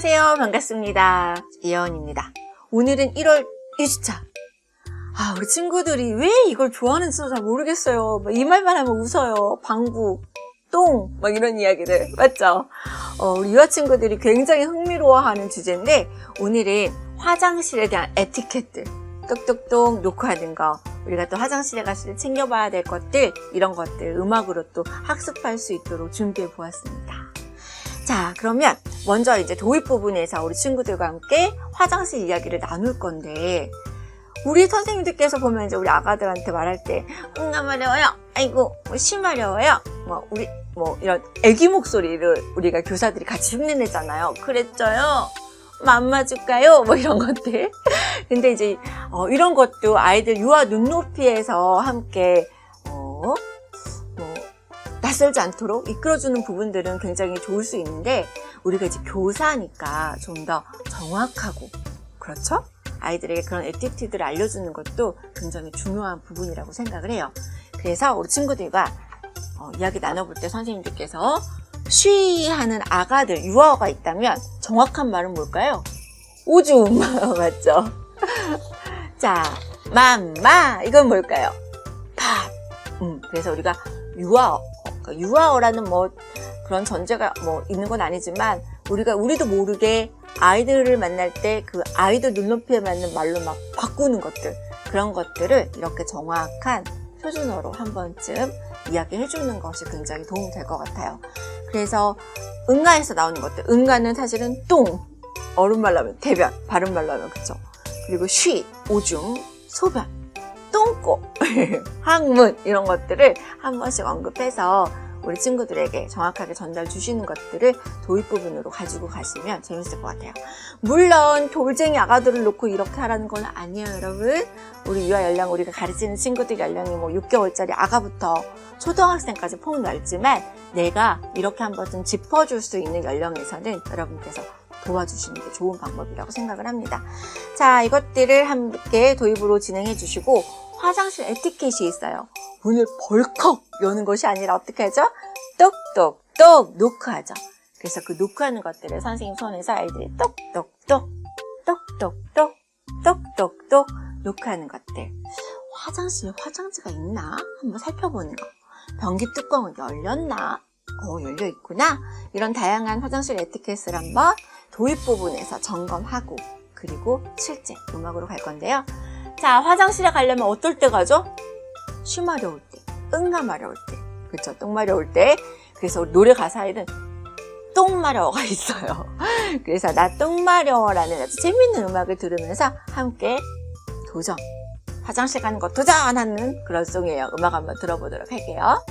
안녕하세요. 반갑습니다. 이혜원입니다. 오늘은 1월 1주차. 아, 우리 친구들이 왜 이걸 좋아하는지도 잘 모르겠어요. 막이 말만 하면 웃어요. 방구, 똥, 막 이런 이야기들. 맞죠? 어, 우리 유아 친구들이 굉장히 흥미로워하는 주제인데, 오늘은 화장실에 대한 에티켓들. 똑똑똑 놓고 하는 거. 우리가 또 화장실에 갔을 때 챙겨봐야 될 것들, 이런 것들 음악으로 또 학습할 수 있도록 준비해 보았습니다. 자, 그러면 먼저 이제 도입 부분에서 우리 친구들과 함께 화장실 이야기를 나눌 건데, 우리 선생님들께서 보면 이제 우리 아가들한테 말할 때, 응가 마려워요. 아이고, 뭐, 심하려워요. 뭐, 우리, 뭐, 이런 애기 목소리를 우리가 교사들이 같이 흉내내잖아요. 그랬죠요. 맘마 줄까요? 뭐 이런 것들. 근데 이제, 어, 이런 것도 아이들 유아 눈높이에서 함께, 어, 뭐, 낯설지 않도록 이끌어주는 부분들은 굉장히 좋을 수 있는데, 우리가 이제 교사니까 좀 더 정확하고, 그렇죠? 아이들에게 그런 에티튜드를 알려주는 것도 굉장히 중요한 부분이라고 생각을 해요. 그래서 우리 친구들과 어, 이야기 나눠볼 때 선생님들께서 쉬 하는 아가들, 유아어가 있다면 정확한 말은 뭘까요? 오줌 맞죠? 자, 맘마 이건 뭘까요? 밥. 음, 그래서 우리가 유아어, 그러니까 유아어라는 뭐 그런 전제가 뭐 있는 건 아니지만 우리가 우리도 모르게 아이들을 만날 때 그 아이들 눈높이에 맞는 말로 막 바꾸는 것들 그런 것들을 이렇게 정확한 표준어로 한 번쯤 이야기해 주는 것이 굉장히 도움이 될 것 같아요. 그래서 응가에서 나오는 것들. 응가는 사실은 똥 어른말로 하면 대변 바른말로 하면 그쵸. 그리고 쉬 오줌 소변 똥꼬 항문 이런 것들을 한 번씩 언급해서 우리 친구들에게 정확하게 전달 주시는 것들을 도입 부분으로 가지고 가시면 재밌을 것 같아요. 물론 돌쟁이 아가들을 놓고 이렇게 하라는 건 아니에요, 여러분. 우리 유아 연령 우리가 가르치는 친구들 연령이 뭐 6개월짜리 아가부터 초등학생까지 폭 넓지만 내가 이렇게 한 번쯤 짚어줄 수 있는 연령에서는 여러분께서 도와주시는 게 좋은 방법이라고 생각을 합니다. 자, 이것들을 함께 도입으로 진행해 주시고 화장실 에티켓이 있어요. 문을 벌컥 여는 것이 아니라 어떻게 하죠? 똑똑똑 노크하죠. 그래서 그 노크하는 것들을 선생님 손에서 아이들이 똑똑똑 똑똑똑 똑똑똑 노크하는 것들. 화장실에 화장지가 있나? 한번 살펴보는 거. 변기 뚜껑은 열렸나? 어, 열려 있구나. 이런 다양한 화장실 에티켓을 한번 도입 부분에서 점검하고 그리고 실제 음악으로 갈 건데요. 자, 화장실에 가려면 어떨 때 가죠? 쉬 마려울 때, 응가 마려울 때, 그쵸? 똥 마려울 때. 그래서 노래 가사에는 똥 마려워가 있어요. 그래서 나 똥 마려워라는 아주 재밌는 음악을 들으면서 함께 도전, 화장실 가는 거 도전하는 그런 송이에요. 음악 한번 들어보도록 할게요.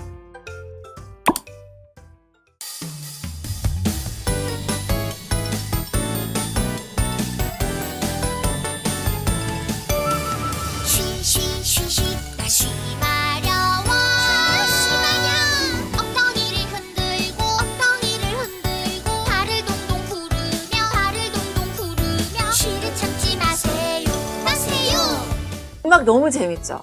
음악 너무 재밌죠?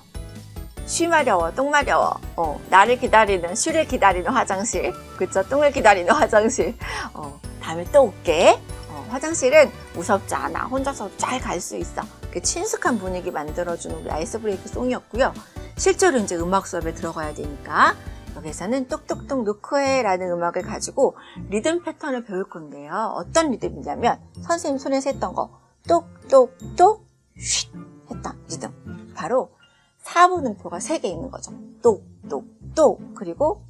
쉬 마려워, 똥 마려워. 어, 나를 기다리는, 쉬를 기다리는 화장실. 그쵸? 똥을 기다리는 화장실. 어, 다음에 또 올게. 어, 화장실은 무섭지 않아. 혼자서 잘 갈 수 있어. 그 친숙한 분위기 만들어주는 우리 아이스 브레이크 송이었고요. 실제로 이제 음악 수업에 들어가야 되니까 여기서는 똑똑똑 노크해라는 음악을 가지고 리듬 패턴을 배울 건데요. 어떤 리듬이냐면 선생님 손에서 했던 거 똑똑똑 쉿 했던 리듬. 바로 4분 음표가 3개 있는 거죠. 똑, 똑, 똑. 그리고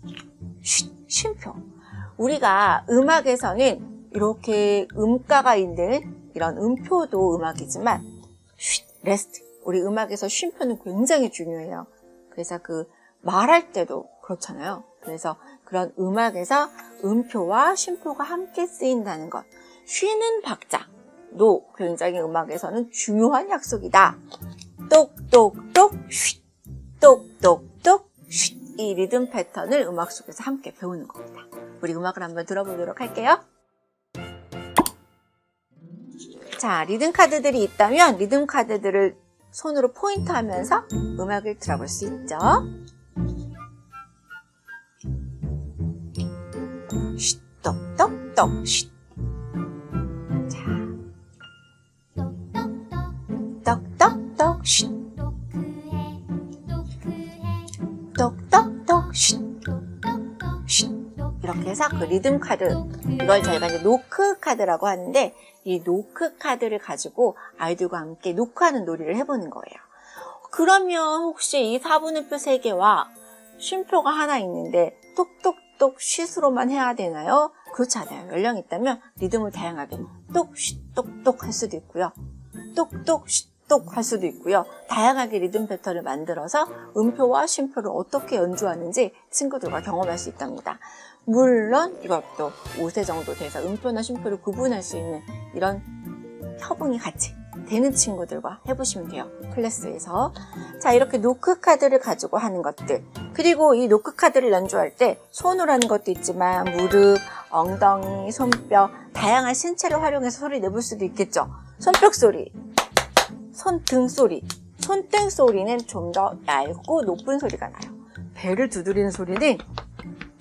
쉿, 쉼표. 우리가 음악에서는 이렇게 음가가 있는 이런 음표도 음악이지만 쉿, 레스트. 우리 음악에서 쉼표는 굉장히 중요해요. 그래서 그 말할 때도 그렇잖아요. 그래서 그런 음악에서 음표와 쉼표가 함께 쓰인다는 것. 쉬는 박자 도 굉장히 음악에서는 중요한 약속이다. 똑똑똑 쉿 똑똑똑 쉿 이 리듬 패턴을 음악 속에서 함께 배우는 겁니다. 우리 음악을 한번 들어보도록 할게요. 자, 리듬 카드들이 있다면 리듬 카드들을 손으로 포인트 하면서 음악을 들어볼 수 있죠. 쉿, 똑똑똑, 쉿. 그 리듬 카드 이걸 저희가 이제 노크 카드라고 하는데 이 노크 카드를 가지고 아이들과 함께 노크하는 놀이를 해보는 거예요. 그러면 혹시 이 4분의표 3개와 쉼표가 하나 있는데 똑똑똑 쉿으로만 해야 되나요? 그렇지 않아요. 연령이 있다면 리듬을 다양하게 똑, 쉿, 똑똑 할 수도 있고요. 똑똑, 쉿, 똑할 수도 있고요. 다양하게 리듬 패턴을 만들어서 음표와 쉼표를 어떻게 연주하는지 친구들과 경험할 수 있답니다. 물론 이것도 5세 정도 돼서 음표나 쉼표를 구분할 수 있는 이런 협응이 같이 되는 친구들과 해보시면 돼요. 클래스에서. 자, 이렇게 노크 카드를 가지고 하는 것들. 그리고 이 노크 카드를 연주할 때 손으로 하는 것도 있지만 무릎, 엉덩이, 손뼉, 다양한 신체를 활용해서 소리 내볼 수도 있겠죠. 손뼉 소리, 손등 소리, 손등 소리는 좀 더 얇고 높은 소리가 나요. 배를 두드리는 소리는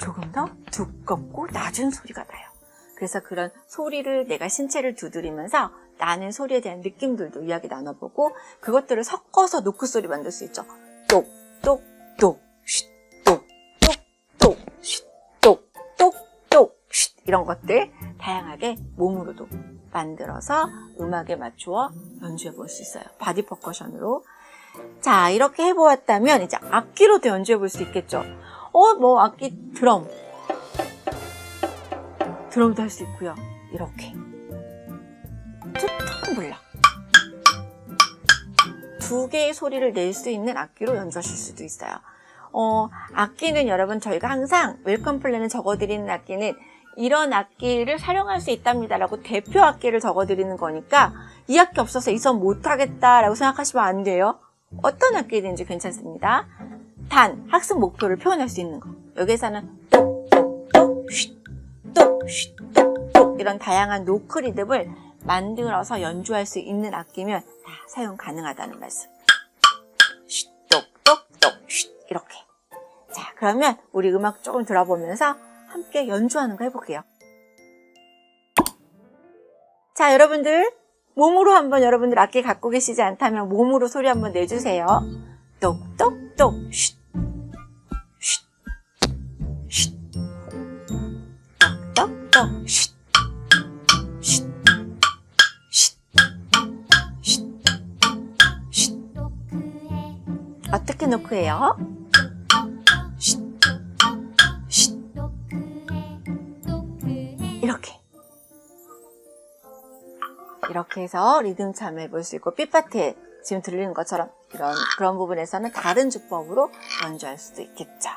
조금 더 두껍고 낮은 소리가 나요. 그래서 그런 소리를 내가 신체를 두드리면서 나는 소리에 대한 느낌들도 이야기 나눠보고 그것들을 섞어서 노크 소리 만들 수 있죠. 똑, 똑, 똑, 쉿, 똑, 똑, 똑, 쉿, 똑, 똑, 똑, 쉿 이런 것들 다양하게 몸으로도 만들어서 음악에 맞추어 연주해 볼 수 있어요. 바디 퍼커션으로. 자, 이렇게 해보았다면 이제 악기로도 연주해 볼 수 있겠죠. 어, 뭐 악기 드럼. 드럼도 할 수 있고요. 이렇게. 투톤 블락. 두 개의 소리를 낼 수 있는 악기로 연주하실 수도 있어요. 어, 악기는 여러분 저희가 항상 웰컴 플랜에 적어드리는 악기는 이런 악기를 사용할 수 있답니다라고 대표 악기를 적어드리는 거니까 이 악기 없어서 이 수업 못하겠다라고 생각하시면 안 돼요. 어떤 악기든지 괜찮습니다. 단 학습 목표를 표현할 수 있는 거. 여기서는 똑똑똑 쉿, 똑 쉿, 똑똑 이런 다양한 노크 리듬을 만들어서 연주할 수 있는 악기면 다 사용 가능하다는 말씀. 쉿, 똑똑똑 쉿 이렇게. 자, 그러면 우리 음악 조금 들어보면서 함께 연주하는 거 해볼게요. 자, 여러분들 몸으로 한번 여러분들 악기 갖고 계시지 않다면 몸으로 소리 한번 내주세요. 똑 똑똑 쉿, 어떻게 노크해요? 이렇게. 이렇게 해서 리듬 참여해 볼 수 있고 삐파트에 지금 들리는 것처럼 이런 그런 부분에서는 다른 주법으로 연주할 수도 있겠죠.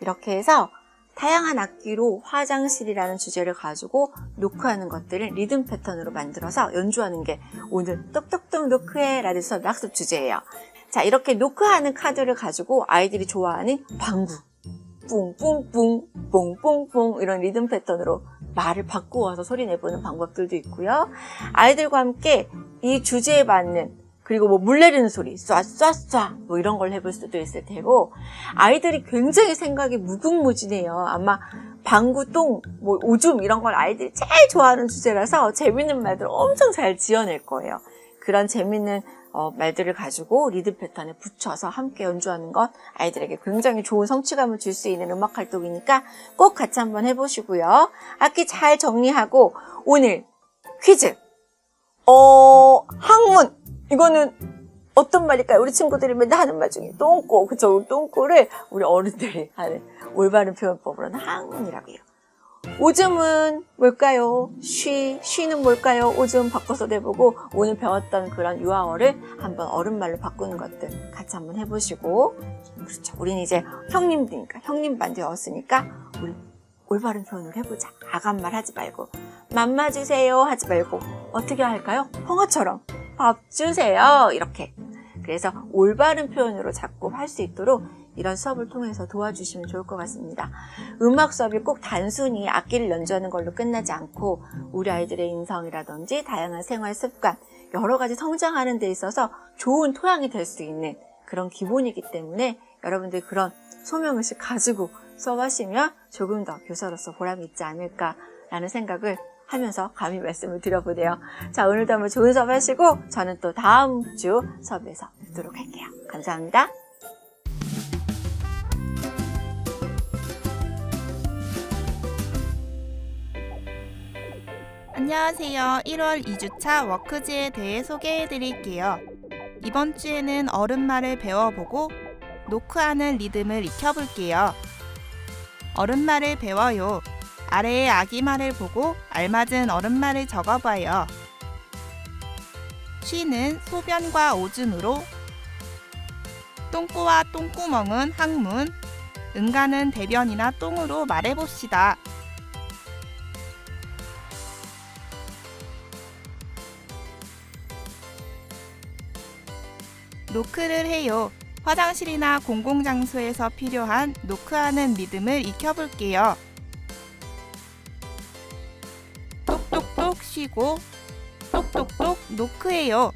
이렇게 해서 다양한 악기로 화장실이라는 주제를 가지고 노크하는 것들을 리듬 패턴으로 만들어서 연주하는 게 오늘 똑똑똑 노크해 수업 학습 주제예요. 자, 이렇게 노크하는 카드를 가지고 아이들이 좋아하는 방구, 뿡뿡뿡, 뿡뿡뿡 이런 리듬 패턴으로 말을 바꾸어서 소리 내보는 방법들도 있고요. 아이들과 함께 이 주제에 맞는 그리고 뭐 물 내리는 소리, 쏴쏴쏴 뭐 이런 걸 해볼 수도 있을 테고 아이들이 굉장히 생각이 무궁무진해요. 아마 방구, 똥, 뭐 오줌 이런 걸 아이들이 제일 좋아하는 주제라서 재밌는 말들 엄청 잘 지어낼 거예요. 그런 재밌는 어, 말들을 가지고 리듬 패턴에 붙여서 함께 연주하는 것 아이들에게 굉장히 좋은 성취감을 줄 수 있는 음악 활동이니까 꼭 같이 한번 해보시고요. 악기 잘 정리하고 오늘 퀴즈. 어, 학문. 이거는 어떤 말일까요? 우리 친구들이 맨날 하는 말 중에 똥꼬, 그쵸? 똥꼬를 우리 어른들이 하는 올바른 표현법으로는 학문이라고 해요. 오줌은 뭘까요? 쉬, 쉬는 뭘까요? 오줌 바꿔서 내보고 오늘 배웠던 그런 유아어를 한번 어른말로 바꾸는 것들 같이 한번 해보시고 그렇죠. 우린 이제 형님들이니까 형님 반 되었으니까 우리 올바른 표현을 해보자. 아간말 하지 말고 맘마 주세요 하지 말고 어떻게 할까요? 홍어처럼 밥 주세요 이렇게 그래서 올바른 표현으로 자꾸 할수 있도록 이런 수업을 통해서 도와주시면 좋을 것 같습니다. 음악 수업이 꼭 단순히 악기를 연주하는 걸로 끝나지 않고 우리 아이들의 인성이라든지 다양한 생활 습관, 여러 가지 성장하는 데 있어서 좋은 토양이 될 수 있는 그런 기본이기 때문에 여러분들 그런 소명의식 가지고 수업하시면 조금 더 교사로서 보람이 있지 않을까라는 생각을 하면서 감히 말씀을 드려보네요. 자, 오늘도 한번 좋은 수업 하시고 저는 또 다음 주 수업에서 뵙도록 할게요. 감사합니다. 안녕하세요. 1월 2주차 워크지에 대해 소개해 드릴게요. 이번 주에는 어른말을 배워보고 노크하는 리듬을 익혀볼게요. 어른말을 배워요. 아래의 아기말을 보고 알맞은 어른말을 적어봐요. 쉬는 소변과 오줌으로 똥꼬와 똥구멍은 항문 응가는 대변이나 똥으로 말해봅시다. 노크를 해요. 화장실이나 공공장소에서 필요한 노크하는 리듬을 익혀볼게요. 쉬고 똑똑똑 노크해요.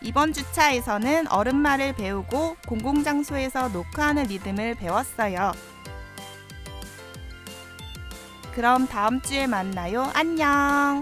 이번 주차에서는 어른말을 배우고 공공장소에서 노크하는 리듬을 배웠어요. 그럼 다음 주에 만나요. 안녕!